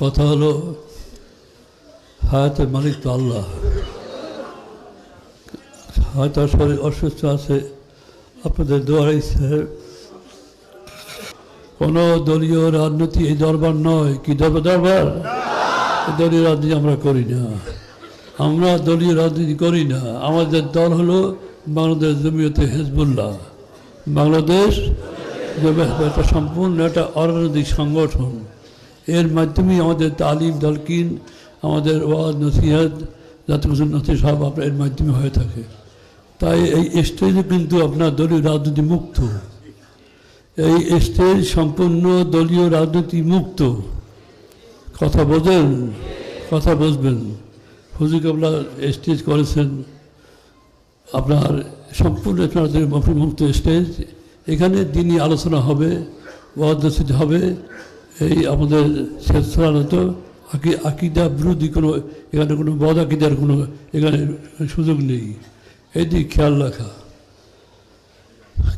কথা হলো, হায়াতের মালিক তো আল্লাহ। হয়তো শরীর অসুস্থ আছে, আপনাদের দোয়ার স্যার। কোনো দলীয় রাজনীতি এই দরবার নয়। কি দরবার? দরবার? দলীয় রাজনীতি আমরা করি না। আমরা দলীয় রাজনীতি করি না। আমাদের দল হলো বাংলাদেশ জমিয়তে হেজবুল্লাহ। বাংলাদেশ একটা সম্পূর্ণ একটা অরাজনৈতিক সংগঠন। এর মাধ্যমেই আমাদের তালিম দলকিন আমাদের ওয়াজ, নসিহাত যাতে নথি সব আপনার এর মাধ্যমে হয়ে থাকে। তাই এই স্টেজে কিন্তু আপনার দলীয় রাজনীতি মুক্ত। এই স্টেজ সম্পূর্ণ দলীয় রাজনীতি মুক্ত। কথা বোঝেন? কথা বুঝবেন। হুজুর কাবলা স্টেজ করেছেন। আপনার সম্পূর্ণ আপনাদের মুক্ত স্টেজ। এখানে দিনই আলোচনা হবে ওয়াদসিদ হবে। এই আমাদের সাধারণত আকি আকিদা বিরোধী কোনো, এখানে কোনো বদ আকিদার কোনো এখানে সুযোগ নেই। এই দিক খেয়াল রাখা।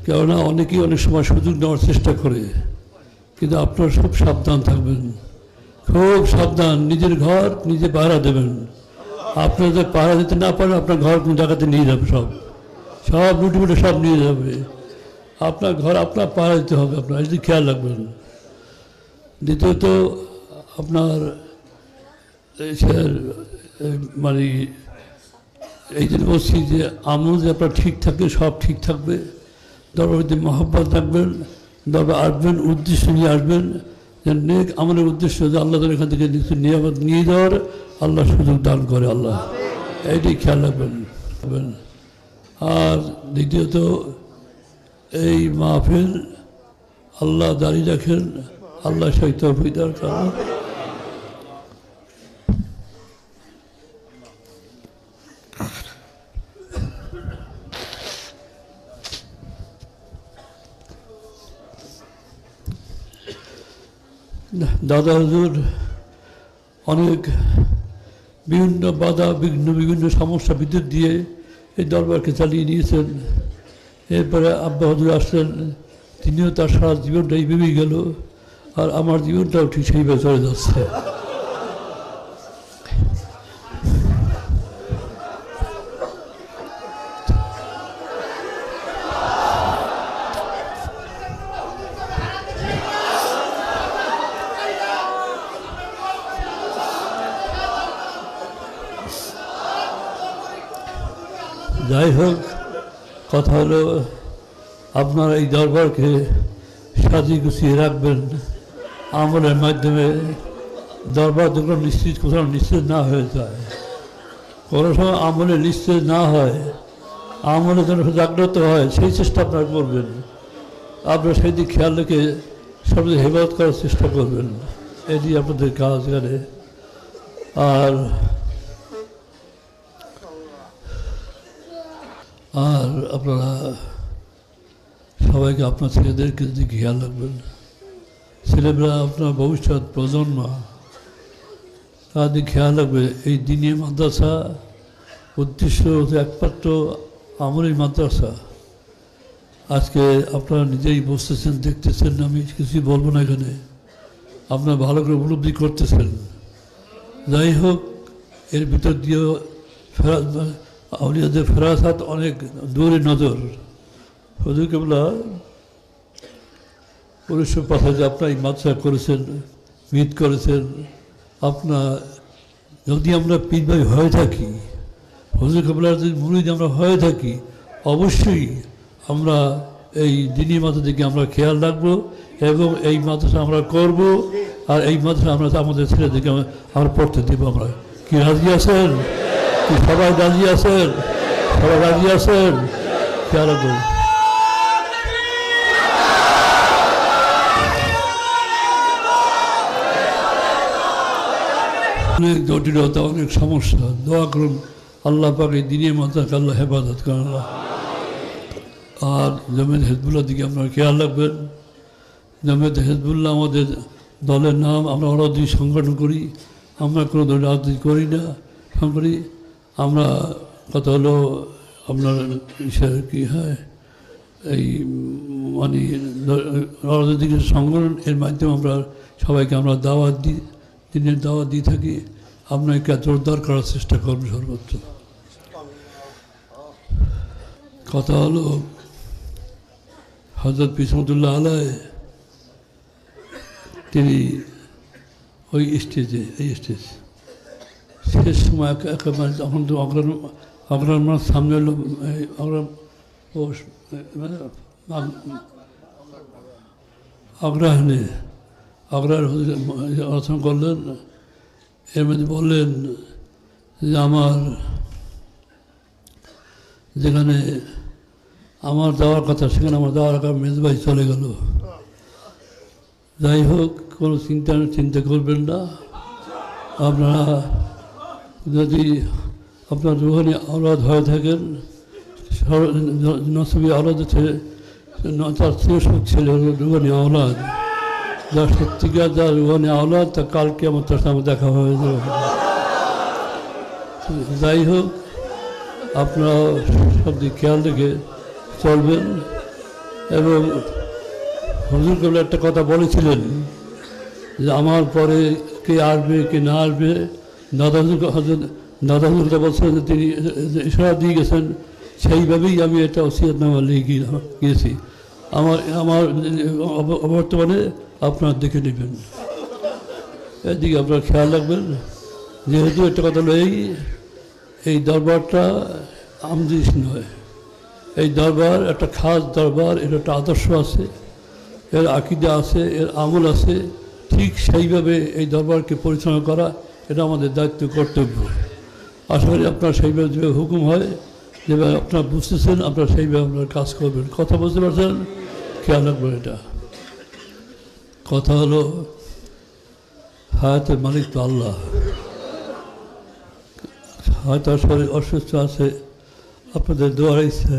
কেননা অনেকেই অনেক সময় সুযোগ নেওয়ার চেষ্টা করে, কিন্তু আপনার খুব সাবধান থাকবেন। খুব সাবধান, নিজের ঘর নিজে পাহারা দেবেন। আপনারা যদি পাহারা দিতে না পারেন, আপনার ঘর কোনো জায়গাতে নিয়ে যাবে সব। সব লুটে সব নিয়ে যাবে। আপনার ঘর, আপনার পাহারা দিতে হবে আপনার যদি খেয়াল রাখবেন। দ্বিতীয়ত, আপনার মানে এই জন্য বলছি যে, আমল যে আপনার ঠিক থাকবে, সব ঠিক থাকবে। দরবার যদি মহব্বত রাখবেন, দরবার আসবেন, উদ্দেশ্য নিয়ে আসবেন। যে নেক আমলের উদ্দেশ্য যে আল্লাহ এখান থেকে নিয়ে যাওয়ার, আল্লাহ সুযোগ দান করে আল্লাহ। এইটি খেয়াল রাখবেন। আর দ্বিতীয়ত, এই মাহফিল আল্লাহ দাঁড়িয়ে রাখেন। আল্লাহ সেই তৌফিক কারণ দাদা হুজুর, অনেক বিভিন্ন বাধা বিঘ্ন বিভিন্ন সমস্যা, বিদ্যুৎ দিয়ে এই দরবারকে চালিয়ে নিয়েছেন। এরপরে আব্বা হুজুর আসলেন, তিনিও তার সারা জীবনটা এইভাবেই গেল। আর আমার জীবনটাও ঠিক সেইভাবে চলে যাচ্ছে। যাই হোক, কথা হলো, আপনারা এই দরবারকে সাজিয়ে গুছিয়ে রাখবেন। আমলের মাধ্যমে দরবার যখন নিশ্চিত, কোথাও নিশ্চিত না হয়ে যায়। কোনো সময় আমলে নিশ্চিত না হয়, আমলে যেন জাগ্রত হয়, সেই চেষ্টা আপনারা করবেন। আপনারা সেই দিক খেয়াল রেখে সবচেয়ে হেফাজত করার চেষ্টা করবেন। এটি আপনাদের কাজ এখানে। আর আর আপনারা সবাইকে আপনার ছেলেদেরকে খেয়াল রাখবেন। ছেলেমেয়েরা আপনার ভবিষ্যৎ প্রজন্ম, তাদের খেয়াল রাখবে, এই দিনের মাদ্রাসা উদ্দেশ্য একমাত্র আমলের মাদ্রাসা। আজকে আপনারা নিজেই বসতেছেন, দেখতেছেন, আমি কিছুই বলব না এখানে। আপনারা ভালো করে উপলব্ধি করতেছেন। যাই হোক, এর ভিতর দিয়েও ফেরাত আউলিয়াদের ফেরাসাত অনেক দূরে নজর। হুজুর কেবলা উনিশশো পাঁচাশি আপনার এই মাদ্রাসা করেছেন, মিট করেছেন আপনার যদি আমরা পীরভাই হয়ে থাকি হুজুর কেবলার যদি মুরিদ আমরা হয়ে থাকি, অবশ্যই আমরা এই দিনী মাথা দিকে আমরা খেয়াল রাখব এবং এই মাদ্রাসা আমরা করব আর এই মাদ্রাসা আমরা আমাদের ছেলেদেরকে আমরা- আমরা পড়তে দেবো আমরা। কি রাজি আছেন? কি সবাই রাজি আছেন? সবাই রাজি আছেন? খেয়াল রাখবেন। অনেক জটিলতা, অনেক সমস্যা। দোয়া করুন, আল্লাহ পাকে দিনের মাথাকে আল্লাহ হেফাজত করেন আর জমেদ হেজবুল্লাহ দিকে আপনারা খেয়াল রাখবেন। জমেদ হেজবুল্লাহ আমাদের দলের নাম, আমরা অরাজনীতি সংগঠন করি, আমরা কোনো দল রাজনীতি করি না করি। আমরা কথা হলো আপনার কি হয়, এই মানে রাজনৈতিক সংগঠন, এর মাধ্যমে আমরা সবাইকে আমরা দাওয়াত দিই। দিনের দাওয়া দিয়ে থাকি, আপনাকে জোরদার করার চেষ্টা করবেন সর্বোচ্চ। কথা হলো হজরত বিসমতুল্লাহ আলাই, তিনি ওই স্টেজে এই স্টেজ শেষ সময় একে- একেবারে যখন তো অগ্রাণ অগ্রাণ মানে সামনে এই অগ্রাণ মানে অগ্রহায়ণ রচনা করলেন এর মধ্যে বললেন, যে আমার যেখানে আমার যাওয়ার কথা, সেখানে আমার যাওয়ার আগে মেজবাই চলে গেল। যাই হোক, কোনো চিন্তা চিন্তা করবেন না। আপনারা যদি আপনার রুহানি আওলাদ হয়ে থাকেন নসবি আওলাদ হচ্ছে, ন- তার শ্রেষ্ঠ ছেলে রুহানি যার সত্যিকার যার রুহানি আওলাদ তা কালকে আমার তার সামনে দেখা হয়ে যাবে। যাই হোক আপনারা সব দিক খেয়াল রেখে চলবেন। এবং হুজুর কেবল একটা কথা বলেছিলেন, যে আমার পরে কে আসবে, কে না আসবে। দাদা হুজুর দাদা হুজুরটা বলছেন তিনি ইশারা দিয়ে গেছেন, সেইভাবেই আমি এটা ওসিয়তনামা লিখে গিয়ে- গিয়েছি। আমার আমার বর্তমানে আপনারা দেখে নেবেন এদিকে আপনার খেয়াল রাখবেন যেহেতু একটা কথা লয়েই এই দরবারটা আমদিস নয় এই দরবার একটা খাস দরবার এর একটা আদর্শ আছে এর আকিদা আছে এর আমল আছে ঠিক সেইভাবে এই দরবারকে পরিচালনা করা এটা আমাদের দায়িত্ব কর্তব্য আশা করি আপনার সেইভাবে যেভাবে হুকুম হয় যেভাবে আপনারা বুঝতেছেন আপনারা সেইভাবে আপনার কাজ করবেন কথা বুঝতে পারছেন খেয়াল রাখবেন এটা কথা হলো, হায়াতের মালিক তো আল্লাহ। হয়তো শরীর অসুস্থ আছে, আপনাদের দোয়ার ইচ্ছে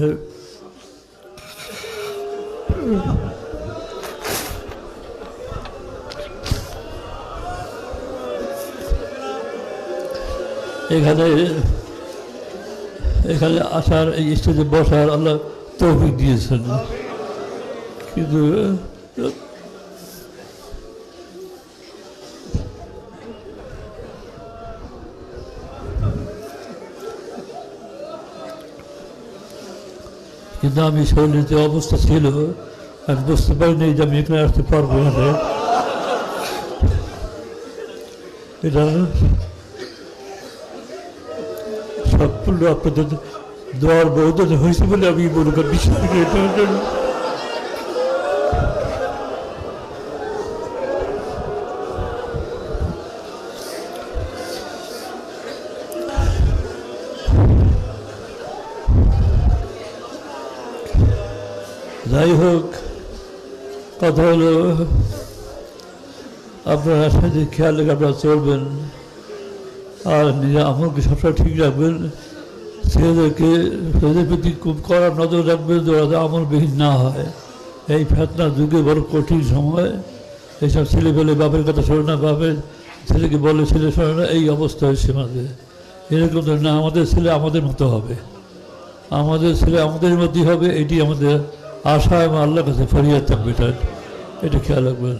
এখানে এখানে আসার, এই স্টেজে বসার আল্লাহ তৌফিক দিয়েছেন। কিন্তু কিন্তু আমি শরীরের যে অবস্থা ছিল, আমি বুঝতে পারিনি যে আমি এখানে আসতে পারব না এটা সবগুলো আপনাদের দোয়ার বৌদ্ধ হয়েছে বলে আমি মনে করি, বিশ্বাস কথা হলো, আপনারা সাথে খেয়াল রেখে আপনারা চলবেন। আর নিজে আমলকে সবসময় ঠিক রাখবেন। ছেলেদেরকে, ছেলেদের প্রতি খুব কড়া নজর রাখবেন যে ওরা আমলবিহীন না হয়। এই ফেতনার যুগে বড় কঠিন সময়। এইসব ছেলে পেলে বাপের কথা শোনে না, বাপের ছেলেকে বলে ছেলে শোনে না, এই অবস্থা হয়েছে আমাদের। এরকম না, আমাদের ছেলে আমাদের মতো হবে। আমাদের ছেলে আমাদের মধ্যেই হবে, এটি আমাদের আশা এবং আল্লাহর কাছে ফরিয়াদ থাকবে এটা এটা খেয়াল রাখবেন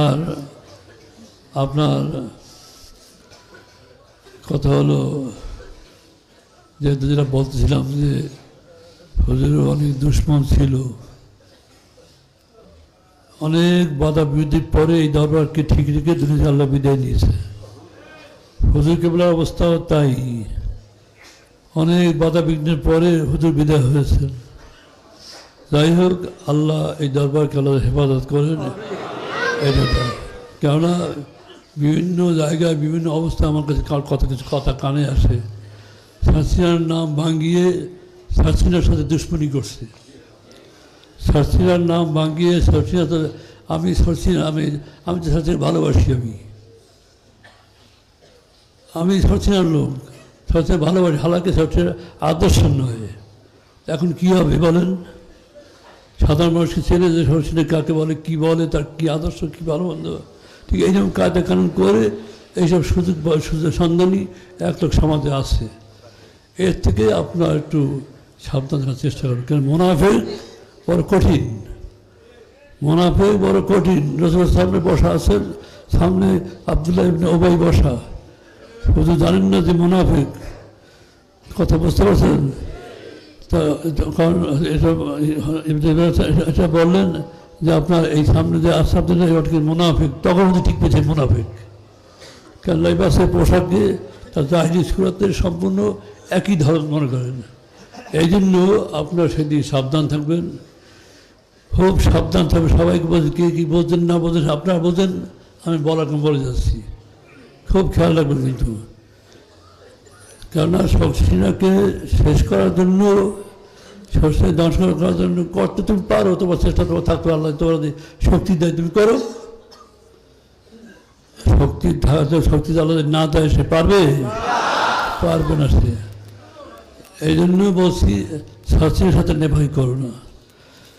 আর আপনার কথা হলো, যেহেতু যেটা বলতেছিলাম যে হুজুরের অনেক দুশ্মন ছিল, অনেক বাধা বিরোধীর পরে এই দরবারকে ঠিক রেখে দুনিয়া আল্লাহ বিদায় নিয়েছে। হুজুর কেবলার অবস্থাও তাই। অনেক বাধা বিঘ্নের পরে হুজুর বিদায় হয়েছেন। যাই হোক, আল্লাহ এই দরবারকে আল্লাহ হেফাজত করেন। কেননা, বিভিন্ন জায়গায়, বিভিন্ন অবস্থা আমার কাছে কথা কিছু কথা কানে আসে। সার্সিনার নাম ভাঙিয়ে সার্সিনার সাথে দুশ্মনী করছে। সার্সিনার নাম ভাঙিয়ে সার্সিনা তো- আমি সার্সিনা আমি আমি তো সার্সিনা ভালোবাসি আমি। আমি সরসিনার লোক। সরসিনা ভালোবাসি হালাকে সবচেয়ে আদর্শ নয়। এখন কি হবে বলেন? সাধারণ মানুষকে ছেড়ে যে সরসিনা কাকে বলে, কি বলে, তার কি আদর্শ, কি ভালো মন্দ ঠিক এইরকম কায়দা কানুন করে এইসব সুযোগ সুযোগ সন্ধানী এক লোক সমাজে আছে। এর থেকে আপনার একটু সাবধান থাকার চেষ্টা করবেন কারণ মোনাফেক বড় কঠিন। মোনাফেক বড় কঠিন। রসুলের সামনে বসা আছেন সামনে আবদুল্লাহ ওবাই বসা। শুধু জানেন না যে মোনাফেক? কথা বুঝতে পারছেন? তা কারণ এটা বললেন যে আপনার এই সামনে যে আসামনে যে ওটাকে মুনাফিক? তখন উনি ঠিক পেয়েছেন মুনাফিক। কারণ লাইবাসের পোশাক দিয়ে তার জাহিরি সুরাতের সম্পূর্ণ একই ধরন মনে করেন। এই জন্য আপনার সেদিন সাবধান থাকবেন। খুব সাবধান থাকবে সবাইকে বলছে কে কী বোঝেন, না বোঝেন, আপনারা বোঝেন, আমি বলার বলে যাচ্ছি। খুব খেয়াল রাখবেন কিন্তু। কেননা শক্তিনাকে শেষ করার জন্য শস্য ধ্বংস করার জন্য করতে তুমি পারো, তোমার চেষ্টা তোমার থাকতো আল্লাহ তোমার শক্তি দেয় তুমি করো। শক্তি শক্তি আল্লাহ না দেয়, সে পারবে? পারবে না সে। এই জন্য বলছি শাস্ত্রীর হাতে নেভাই করো না।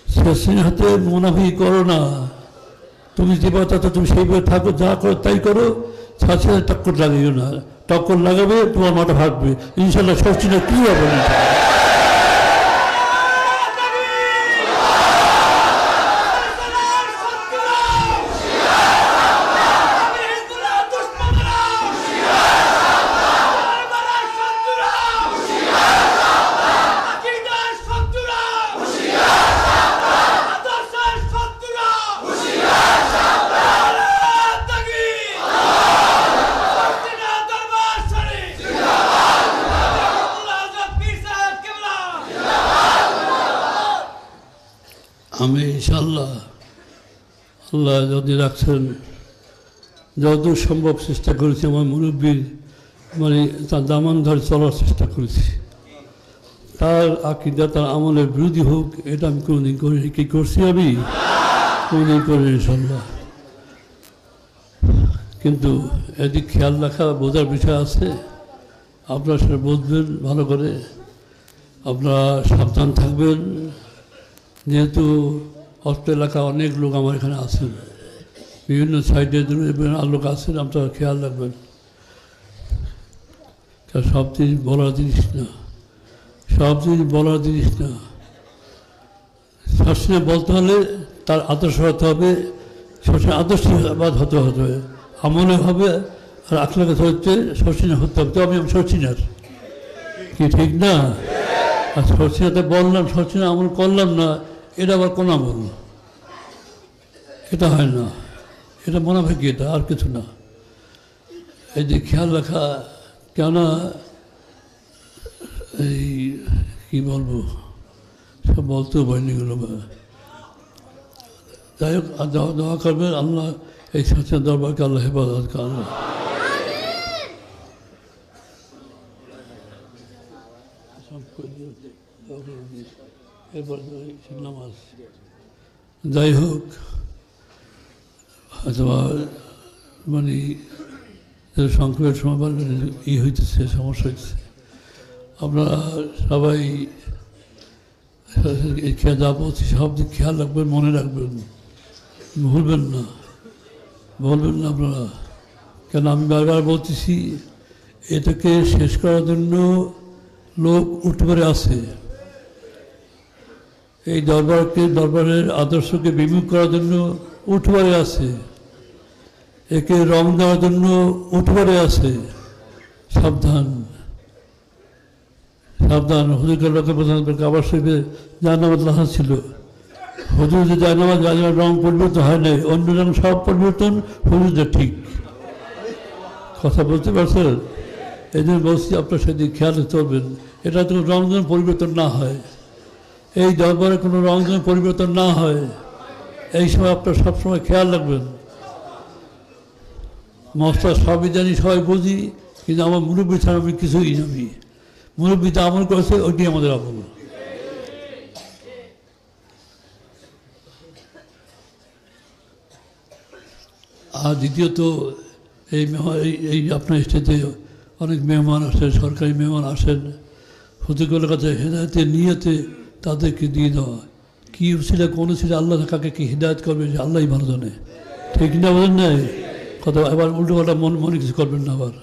শাস্ত্রীর হাতে মুনাফি করো না। তুমি যেভাবে তো তুমি সেইভাবে থাকো, যা করো তাই করো। সাথে টক্কর লাগিও না। টক্কর লাগাবে তোমার মাথা ভাববে ইনশাল্লাহ ষষ্ঠীটা কী হবে? না আমি ইনশাল্লাহ আল্লাহ যদি রাখছেন, যতদূর সম্ভব চেষ্টা করেছি, আমার মুরব্বীর মানে তার দামান ধরে চলার চেষ্টা করেছি। তার আকিদা, তার আমলের বিরোধী হোক, এটা আমি কোনোদিন করি, কি করছি আমি? কোনোদিন করি ইনশাল্লাহ কিন্তু এদিক খেয়াল রাখা বোঝার বিষয় আছে। আপনারা সেটা বুঝবেন ভালো করে। আপনারা সাবধান থাকবেন। যেহেতু অস্ত্র এলাকা অনেক লোক আমার এখানে আছেন। বিভিন্ন সাইডে লোক আছেন আপনারা খেয়াল রাখবেন। কারণ সব জিনিস বলার জিনিস না। সব জিনিস বলার জিনিস না। সবসময় বলতে হলে তার আদর্শ হতে হবে সবসময় আদর্শবাদ হতে হবে। আমলে হবে আর আখলাকে হচ্ছে শর্ষিনা হতে হবে। তো আমি শর্ষিনার কি ঠিক না? আর শর্ষিনাতে বললাম শর্ষিনা আমল করলাম না। এটা আবার কোন আমল? এটা হয় না। এটা মনে হয় কি এটা আর কিছু না। এই যে খেয়াল রাখা, কেননা এই কি বলব, সব বলতেও পারিনি এগুলো যাই হোক দোয়া করবেন, আল্লাহ এই সাথে দরবারকে আল্লাহ হেফাজত করেন। এরপর নামাজ। যাই হোক, অথবা মানে সংক্ষেপের সময় ই হইতেছে, সমস্যা হইতেছে, আপনারা সবাই যা বলছি, সব দিক খেয়াল রাখবেন, মনে রাখবেন, ভুলবেন না, বলবেন না আপনারা। কেন আমি বারবার বলতেছি, এটাকে শেষ করার জন্য লোক উঠে আছে। এই দরবারকে, দরবারের আদর্শকে বিমুখ করার জন্য উঠবারে আছে। একে রং দেওয়ার জন্য উঠবারে আছে। সাবধান। সাবধান। হুজুরকে লোকে প্রধান কাবার শরীফে জায়নামাজ লেখা ছিল। হুজুর যে জায়নামাজ জায়নামাজ রং পরিবর্তন হয় নাই, অন্য রং সব পরিবর্তন হুজুরদের ঠিক। কথা বলতে পারছেন? এই জন্য বলছি, আপনার সেদিন খেয়াল চলবেন এটা তো রংজন পরিবর্তন না হয়। এই দরবারে কোনো রংজন পরিবর্তন না হয়। এই সময় আপনার সবসময় খেয়াল রাখবেন। মশলা সবই জানি, সবাই বুঝি, কিন্তু আমার মুরব্বী ছাড়া আমি কিছুই জানি। মুরব্বীতে আমল করেছে ওইটি আমাদের আমল। আর দ্বিতীয়ত, এই এই আপনার স্টেজে অনেক মেহমান আসেন, সরকারি মেহমান আসেন। হুজুরগুলোর কাছে হেদায়তের নিয়েতে তাদেরকে দিয়ে দেওয়া কি ছিল কোন ছিল আল্লাহ কাকে কি হৃদায়ত করবে যে আল্লাহই ভালো জানে। ঠিক না বলেন নাই? কথা এবার উল্টো কথা মন মনে কিছু করবেন না আবার।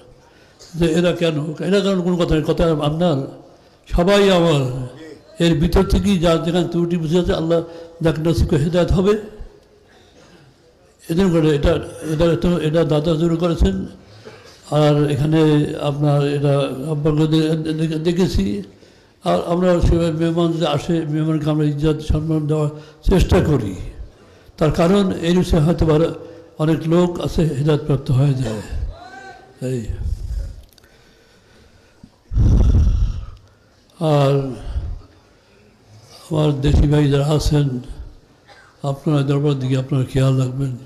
যে এরা কেন? এরা কারণ কোনো কথা নেই, কথা আপনার। সবাই আমার। এর ভিতর থেকেই যা যেখানে ত্রুটি বুঝে আছে আল্লাহ যাকে নসিকে হেদায়ত হবে। এদের করে এটা এটা এটা এটা দাদা শুরু করেছেন। আর এখানে আপনার এটা দেখেছি। আর আমরা সেভাবে মেহমান যদি আসে, মেহমানকে আমরা ইজ্জত সম্মান দেওয়ার চেষ্টা করি। তার কারণ এই বিষয়ে হয়তো অনেক লোক আছে হৃদয়প্রাপ্ত হয়ে যায়। এই। আর আমার দেশি ভাই যারা আছেন, আপনারা দরবার দিকে আপনারা খেয়াল রাখবেন।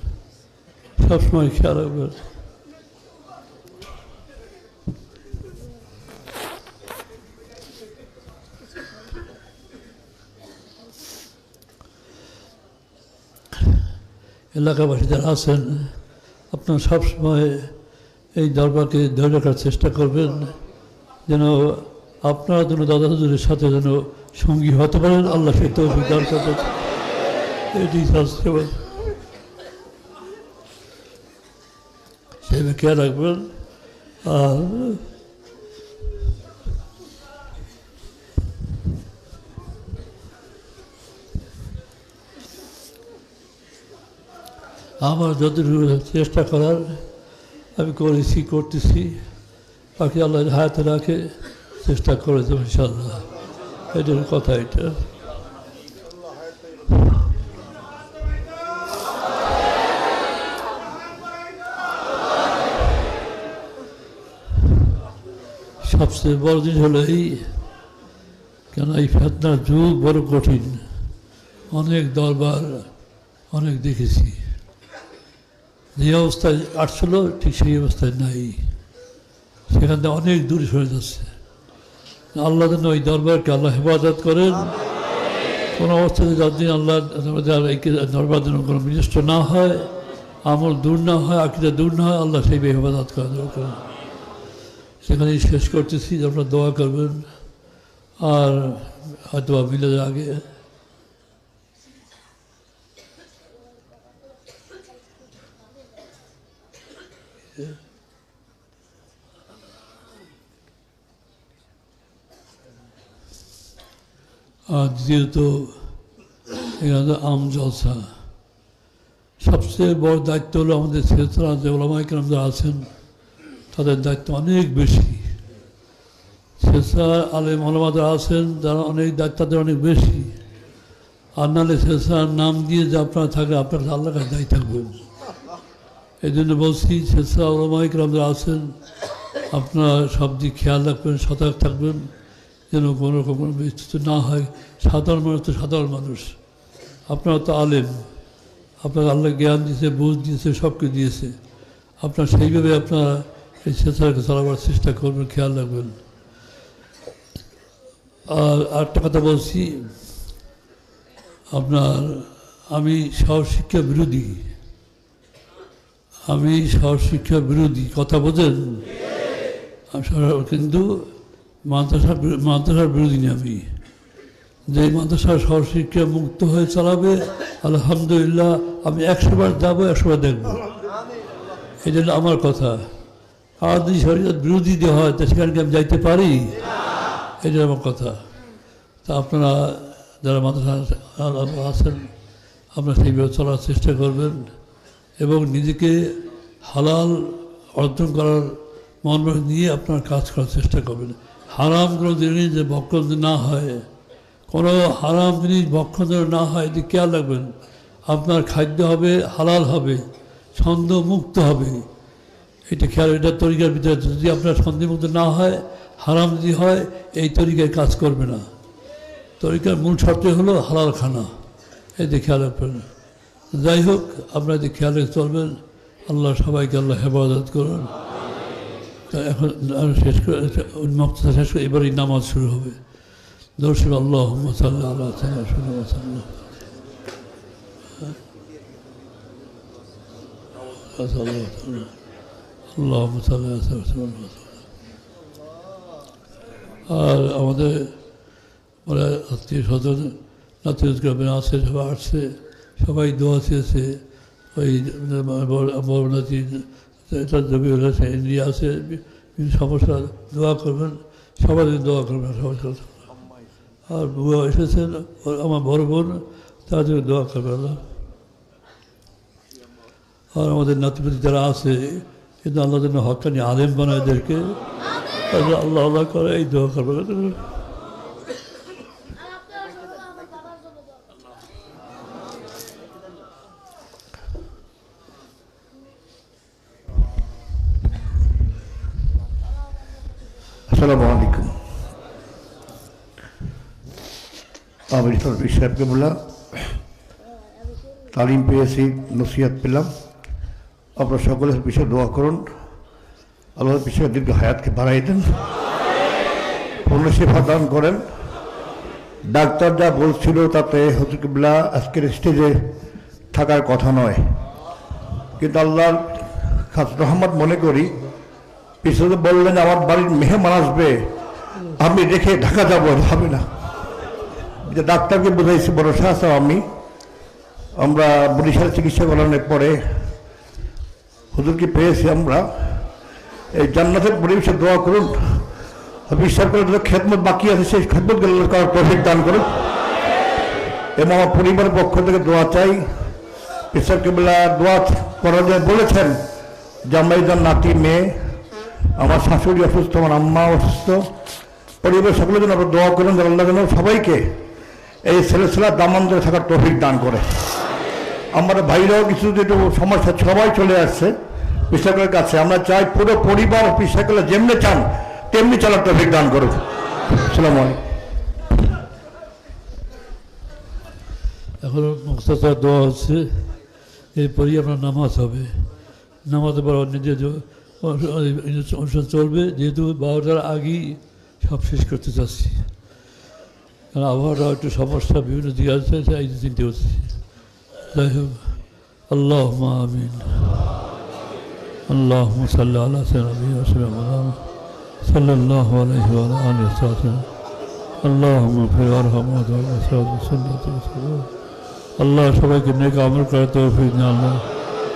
সবসময় খেয়াল রাখবেন। এলাকাবাসী যারা আছেন। আপনারা সবসময় এই দরবারকে ধরে রাখার চেষ্টা করবেন, যেন আপনারা যেন দাদা হুজুরের সাথে যেন সঙ্গী হতে পারেন। আল্লাহ সে তৌফিক দান করবেন এটি শাস্ত্র সেভাবে খেয়াল রাখবেন। আর আমার যতটুকু চেষ্টা করার, আমি করেছি, করতেছি। বাকি আল্লাহ হায়াতে রাখে, চেষ্টা করে দেবো ইনশাল্লাহ এটার কথা এটা। সবচেয়ে বড় জিনিস হলো এই, কেন এই ফেতনার যুগ বড় কঠিন। অনেক দরবার অনেক দেখেছি। যে অবস্থায় আসছিল ঠিক সেই অবস্থায় নাই। সেখান থেকে অনেক দূরে সরে যাচ্ছে। আল্লাহ যেন ওই দরবারকে আল্লাহ হেফাজত করেন। কোনো অবস্থাতে যতদিন আল্লাহ এই দরবার যেন কোনো বিনষ্ট না হয়, আমল দূর না হয়, আকিদা দূর না হয়, আল্লাহ সেই হেফাজত করা দরকার সেখানেই শেষ করতেছি, আপনারা দোয়া করবেন। আর হয়তো মিলে আগে আর দ্বিতীয়ত এখানে আম জলসা, সবচেয়ে বড় দায়িত্ব হলো আমাদের ছেলেরা যে ওলামাইকরাম যারা আছেন, তাদের দায়িত্ব অনেক বেশি। শেষা আলেম আলমাদারা আছেন যারা অনেক দায়িত্ব তাদের অনেক বেশি। আর নাহলে শেষার নাম দিয়ে যে আপনারা থাকলে আপনারা আল্লাহ কাছে দায়ী থাকবেন। এই জন্য বলছি শেষা ওলামাইকরাম যারা আছেন, আপনারা সব দিক খেয়াল রাখবেন, সতর্ক থাকবেন। যেন কোনো রকম বিস্তৃত না হয়। সাধারণ মানুষ তো সাধারণ মানুষ। আপনারা তো আলেম। আপনার আল্লাহ জ্ঞান দিয়েছে, বুঝ দিয়েছে সব কিছু দিয়েছে। আপনার সেইভাবে আপনারা এই স্বেচ্ছাকে চালাবার চেষ্টা করবেন, খেয়াল রাখবেন। আর আরেকটা কথা বলছি, আপনার আমি সহশিক্ষা বিরোধী। আমি সহশিক্ষা বিরোধী। কথা বোঝেন? কিন্তু মাদ্রাসা মাদ্রাসার বিরোধী আমি। যে মাদ্রাসা সহশিক্ষা মুক্ত হয়ে চালাবে আলহামদুলিল্লাহ আমি একশো বার যাব একশো বার দেখব এই জন্য আমার কথা। আর যদি শরীর বিরোধী দেওয়া হয় তা সেখানে কি আমি যাইতে পারি? এটা আমার কথা। তা আপনারা যারা মাদ্রাসা আছেন আপনারা সেইভাবে চলার চেষ্টা করবেন এবং নিজেকে হালাল অর্জন করার মন নিয়ে আপনার কাজ করার চেষ্টা করবেন। হারাম কোনো জিনিস যে ভক্ষণ না হয়, কোনো হারাম জিনিস ভক্ষণ না হয় এদিকে খেয়াল রাখবেন। আপনার খাদ্য হবে, হালাল হবে, ছন্দ মুক্ত হবে। এটা খেয়াল, এটা তরিকার ভিতরে, যদি আপনার সন্ধিমুক্ত না হয়, হারাম যদি হয়, এই তরিকায় কাজ করবে না। তরিকার মূল শর্ত হলো হালাল খানা। এতে খেয়াল রাখবেন। যাই হোক, আপনারা এতে খেয়াল রেখে চলবেন, আল্লাহ সবাইকে আল্লাহ হেফাজত করুন। এখন শেষ করে উন্মুক্ত শেষ করে এবারই নামাজ শুরু হবে দর্শক আল্লাহ আল্লাহ আর আমাদের আত্মীয় স্বজন নাতির গ্রামে আছে সবাই আসছে সবাই দোয়া চেয়েছে ওই বড় নাতি এটা জমি হয়েছে ইন্ডিয়া আছে সমস্যা দোয়া করবেন সবাই দোয়া করবেন সবাই আর বুয়া এসেছেন আমার বড় বোন তাদের দোয়া করবে আল্লাহ আর আমাদের নাতিপতি যারা আছে, কিন্তু আল্লাহ যেন হকানি আলেম বানায় এদেরকে আল্লাহ আল্লাহ আল্লাহ করে, এই দোয়া করবে আসসালামু আলাইকুম আমি সরবি সাহেবকে বললাম তালিম পেয়েছি নসিহাত পেলাম আপনারা সকলের পিছিয়ে দোয়া করুন আল্লাহর পিছিয়ে দীর্ঘ হায়াতকে বাড়াই দেন পূর্ণ সেবা দান করেন ডাক্তার যা বলছিল তাতে হজরতুল্লাহ আজকের স্টেজে থাকার কথা নয় কিন্তু আল্লাহর খাস রহমত মনে করি পিছনে বললেন, আমার বাড়ির মেহমান আসবে। আমি রেখে ঢাকা যাব হবে না। যে ডাক্তারকে বোঝাইছি ভরসা আছে আমি। আমরা বরিশাল চিকিৎসা করানোর পরে হুজুরকে পেয়েছি আমরা? এই জান্নাতের পরিবেশে দোয়া করুন। বিশ্বাস করে যত খেদমত বাকি আছে, সেই খেদমত করার প্রফিট দান করুন। এবং আমার পরিবারের পক্ষ থেকে দোয়া চাই। ঈশ্বর কেবলা দোয়া করার জন্য বলেছেন যে আমরা নাতি মেয়ে আমার শাশুড়ি অসুস্থ, আমার আম্মা অসুস্থ। পরিবার সকলের জন্য আমরা দোয়া করেন আল্লাহ যেন সবাইকে এই ছেলেছেলা দামান্তরে থাকার তফিক দান করে। আমার ভাইরাও কিছু যেটু সমস্যা, সবাই চলে আসছে পিসাকের কাছে। আমরা চাই পুরো পরিবার পিসাকেলা যেমনি চান, তেমনি চলার তফিক দান করুক। সালাম এখন মুক্তাচার দোয়া হচ্ছে, এরপরই আপনার নামাজ হবে। নামাজ পর নিজে অনুষ্ঠান চলবে যেহেতু বারোটার আগেই সব শেষ করতে চাচ্ছি কারণ আবহাওয়াটা একটু সমস্যা বিভিন্ন দিকে আছে এই চিনতে হচ্ছে যাই হোক আল্লাহ আমিন আল্লাহ সাল্লাহ আল্লাহ সাল্লাহ আলহি আলী اللهم في ارحمه وسنة আল্লাহ সবাইকে নেক আমল করে তৌফিক দেন আল্লাহ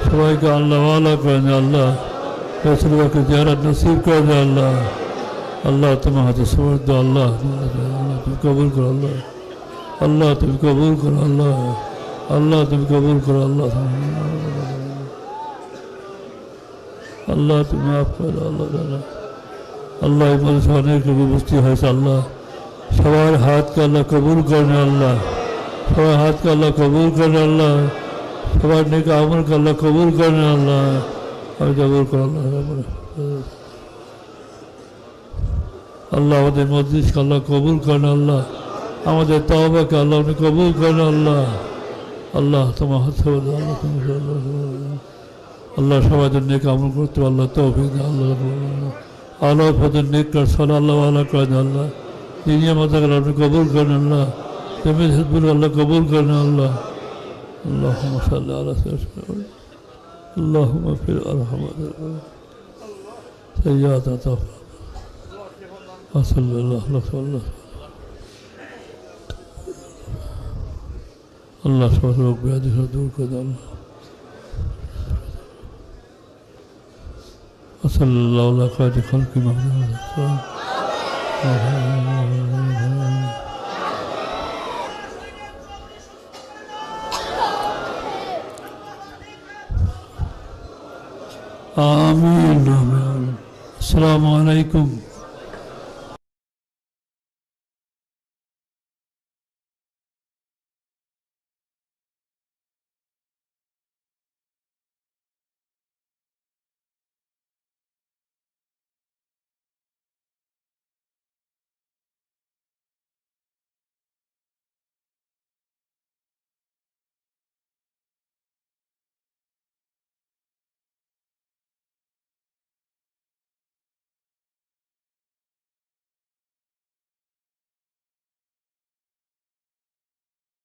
সবাইকে আল্লাহ ওয়ালা করে দেন আল্লাহ রসুলকে জিয়ারত নসিব করে দেন আল্লাহ আল্লাহ তোমার হাতে সবর দো আল্লাহ আল্লাহ তুমি কবুল করো আল্লাহ আল্লাহ তুমি কবুল করো আল্লাহ আল্লাহ তুমি কবুল করো আল্লাহ আল্লাহ তুমি মাফ করো আল্লাহ আল্লাহ আল্লাহ এই মানুষ অনেক লোক উপস্থিত হয়েছে আল্লাহ সবার হাতকে আল্লাহ কবুল করেন আল্লাহ সবার হাতকে আল্লাহ কবুল করেন আল্লাহ সবার নেকে আমলকে আল্লাহ কবুল করেন আল্লাহ আমি কবুল করেন আল্লাহ আমাদের মসজিদকে আল্লাহ কবুল করেন, আল্লাহ আমাদের তহবাকে আল্লাহ আপনি কবুল করেন, আল্লাহ। আল্লাহ তোমার হাত আল্লাহ আল্লাহ সবাই জন্য আমল করতে আল্লাহ তৌফিক আল্লাহ আল্লাহ ফদের নেক কর সাল আল্লাহ আল্লাহ করেন আল্লাহ। তিনি আমাদের আপনি কবুল করেন, আল্লাহ। তুমি হিজবুল আল্লাহ কবুল করেন, আল্লাহ। আল্লাহ সাল্লাহ আল্লাহ اللهم في الأرحم سيادة عطاف وصلى الله لك الله. الله سبحانه وتعالى بے حدیث دور کر الله اللہ صلی اللہ علیہ خلق محمد صلی اللہ علیہ وسلم. آمين آمين السلام عليكم